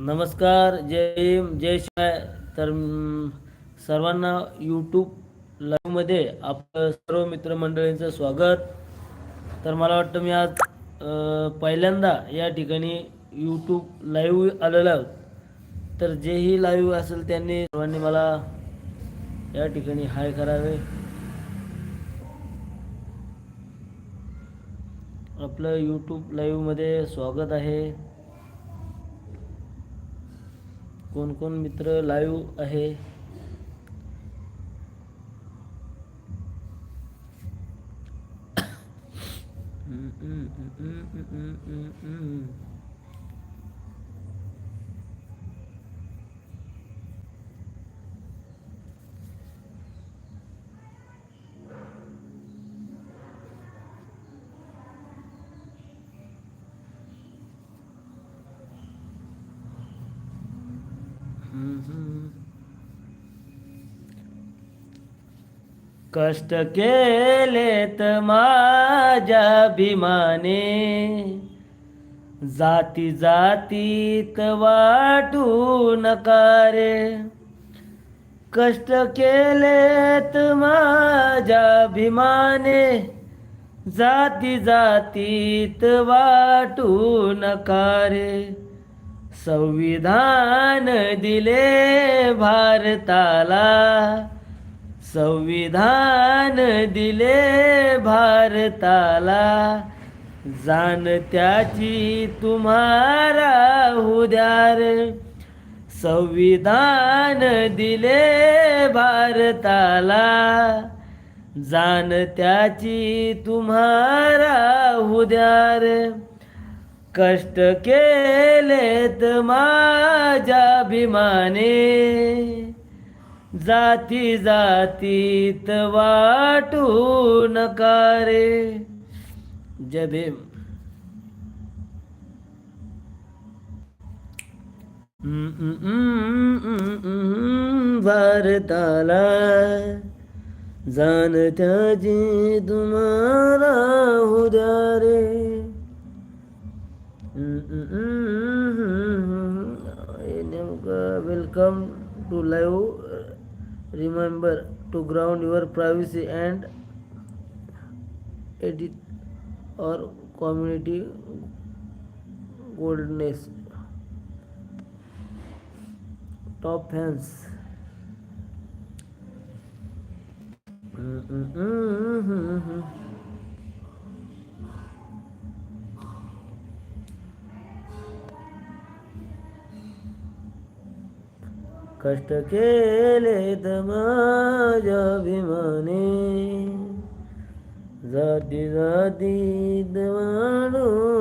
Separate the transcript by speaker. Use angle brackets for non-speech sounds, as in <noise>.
Speaker 1: नमस्कार जय भीम जय शिवाय. तर सर्वांना यूट्यूब लाईव्हमध्ये आपलं सर्व मित्रमंडळींचं स्वागत. तर मला वाटतं मी आज पहिल्यांदा या ठिकाणी यूट्यूब लाईव्ह आलेलो आहोत. तर जेही लाईव्ह असेल त्यांनी सर्वांनी मला या ठिकाणी हाय करावे. आपलं यूट्यूब लाईव्हमध्ये स्वागत आहे. कोण कोण मित्र लाईव्ह आहे? <coughs> कष्ट केलेत माझ्या भीमाने जाती जातीत वाटू नकारे. कष्ट केलेत माझ्या भीमाने जाती जातीत वाटू नकारे. संविधान दिले भारताला. संविधान दिले भारताला. जाण त्याची तुम्हारा उद्यार. संविधान दिले भारताला. जाण त्याची तुम्हारा उद्यार. कष्ट केले माझ्या भीमाने जाती जातीत वाटू नका रे. जय भीम. भारताला जाणत्याची तुम्हाला उद्या रे. welcome to live. Remember to ground your privacy and edit or community goldness top fans. Mm -mm -mm. कष्ट केले माझ्या अभिमाने. जाती जाती दवाडून